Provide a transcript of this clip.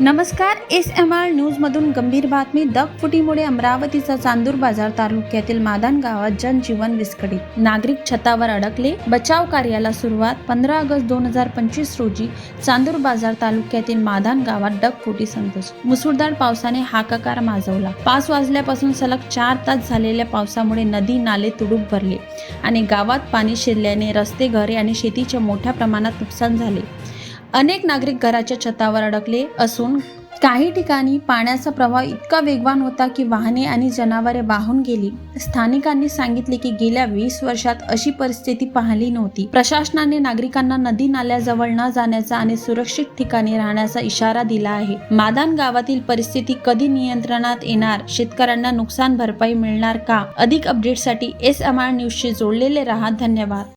नमस्कार S M R न्यूजमधून गंभीर बातमी. दगफुटीमुळे अमरावतीचा चांदूर बाजार तालुक्यातील मादान गावात जनजीवन विस्कळीत. नागरिक छतावर अडकले. बचाव कार्याला सुरुवात. पंधरा ऑगस्ट दोन हजार पंचवीस रोजी चांदूर बाजार तालुक्यातील मादान गावात डगफुटी संतोष मुसळधार पावसाने हाकाकार माजवला. पाच वाजल्यापासून सलग चार तास झालेल्या पावसामुळे नदी नाले तुडूप भरले आणि गावात पाणी शिरल्याने रस्ते घरे आणि शेतीचे मोठ्या प्रमाणात नुकसान झाले. अनेक नागरिक घराच्या छतावर अडकले असून काही ठिकाणी पाण्याचा प्रवाह इतका वेगवान होता की वाहने आणि जनावरे वाहून गेली. स्थानिकांनी सांगितले की गेल्या वीस वर्षात अशी परिस्थिती पाहिली नव्हती. प्रशासनाने नागरिकांना नदी नाल्याजवळ न जाण्याचा आणि सुरक्षित ठिकाणी राहण्याचा इशारा दिला आहे. मादान गावातील परिस्थिती कधी नियंत्रणात येणार? शेतकऱ्यांना नुकसान भरपाई मिळणार का? अधिक अपडेटसाठी एस एम आर न्यूजशी जोडलेले राहा धन्यवाद.